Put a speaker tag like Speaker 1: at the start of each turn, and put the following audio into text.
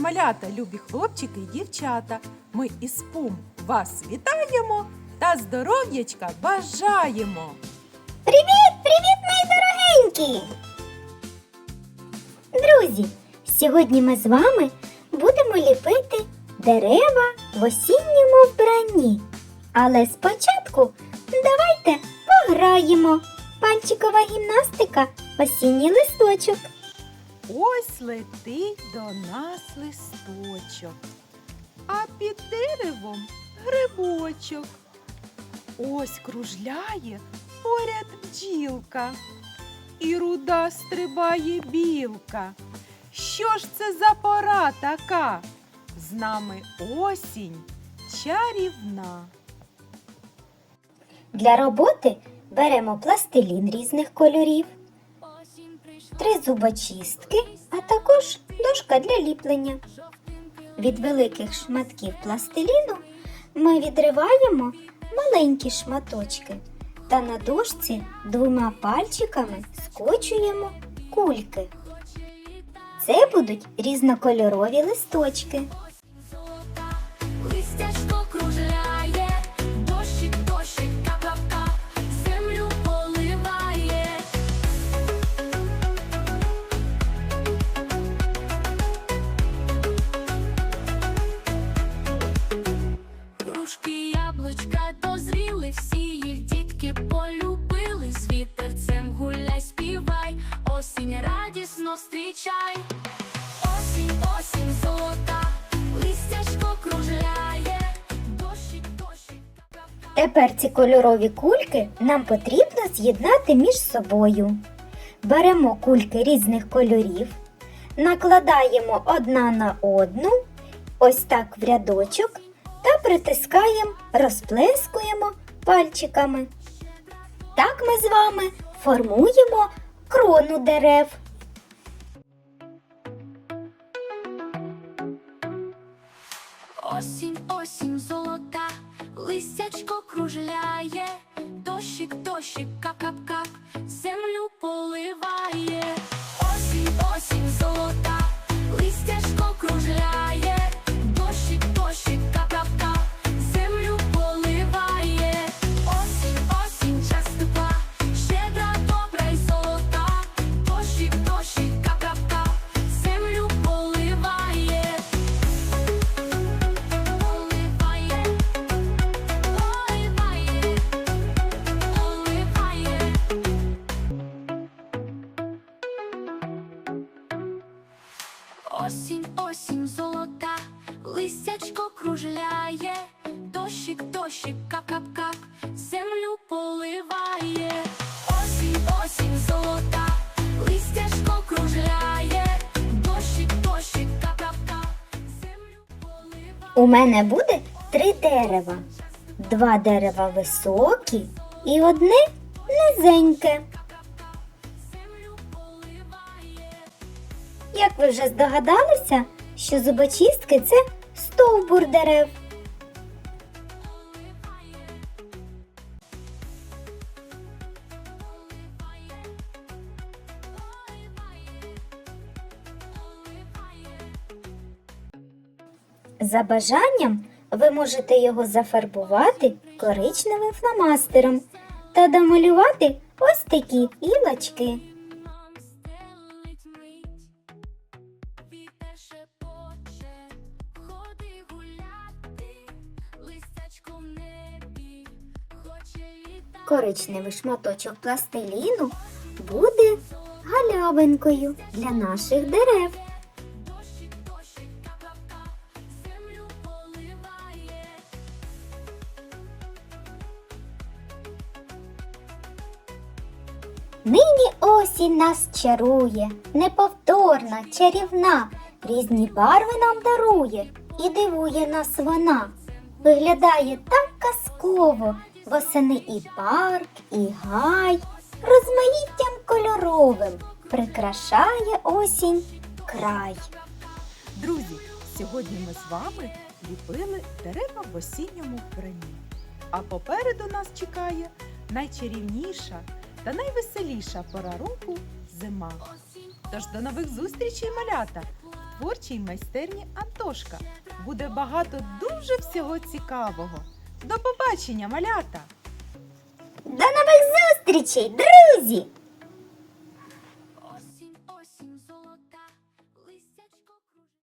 Speaker 1: малята, любі хлопчики і дівчата. Ми із Пум вас вітаємо та здоров'ячка бажаємо!
Speaker 2: Привіт, привіт, мої дорогенькі! Друзі, сьогодні ми з вами будемо ліпити дерева в осінньому вбранні. Але спочатку давайте пограємо. Пальчикова гімнастика осінній листочок.
Speaker 1: Ось летить до нас листочок, а під деревом грибочок. Ось кружляє поряд бджілка, і руда стрибає білка. Що ж це за пора така? З нами осінь чарівна.
Speaker 2: Для роботи беремо пластилін різних кольорів, три зубочистки, а також дошка для ліплення. Від великих шматків пластиліну ми відриваємо маленькі шматочки та на дошці двома пальчиками скочуємо кульки. Це будуть різнокольорові листочки.
Speaker 3: Грушки, яблучка дозріли, всі їх дітки полюбили. З вітерцем гуляй, співай, осінь радісно зустрічай. Осінь, осінь золота, листячко кружляє, дощик, дощик.
Speaker 2: Тепер ці кольорові кульки нам потрібно з'єднати між собою. Беремо кульки різних кольорів, накладаємо одна на одну, ось так в рядочок, та притискаємо, розплескуємо пальчиками. Так ми з вами формуємо крону дерев.
Speaker 3: Осінь, осінь золота, листячко кружляє, дощик, дощик, кап-кап-кап, Осінь, осінь золота, листячко кружляє, дощик, дощик, кап-кап-кап, землю поливає. Осінь, осінь золота, листячко кружляє, дощик, дощик, кап-кап-кап, землю поливає.
Speaker 2: У мене буде три дерева. Два дерева високі і одне низеньке. Як ви вже здогадалися, що зубочистки це стовбур дерев. За бажанням ви можете його зафарбувати коричневим фломастером та домалювати ось такі гілочки. Коричневий шматочок пластиліну буде галявинкою для наших дерев. Нині осінь нас чарує, неповторна, чарівна, різні барви нам дарує і дивує нас вона. Виглядає так казково, восени і парк, і гай, розмаїттям кольоровим прикрашає осінь край.
Speaker 1: Друзі, сьогодні ми з вами ліпили дерева в осінньому вбранні. А попереду нас чекає найчарівніша та найвеселіша пора року зима. Тож до нових зустрічей, малята! творчій майстерні Антошка. Буде багато дуже всього цікавого. До побачення, малята!
Speaker 2: До нових зустрічей, друзі!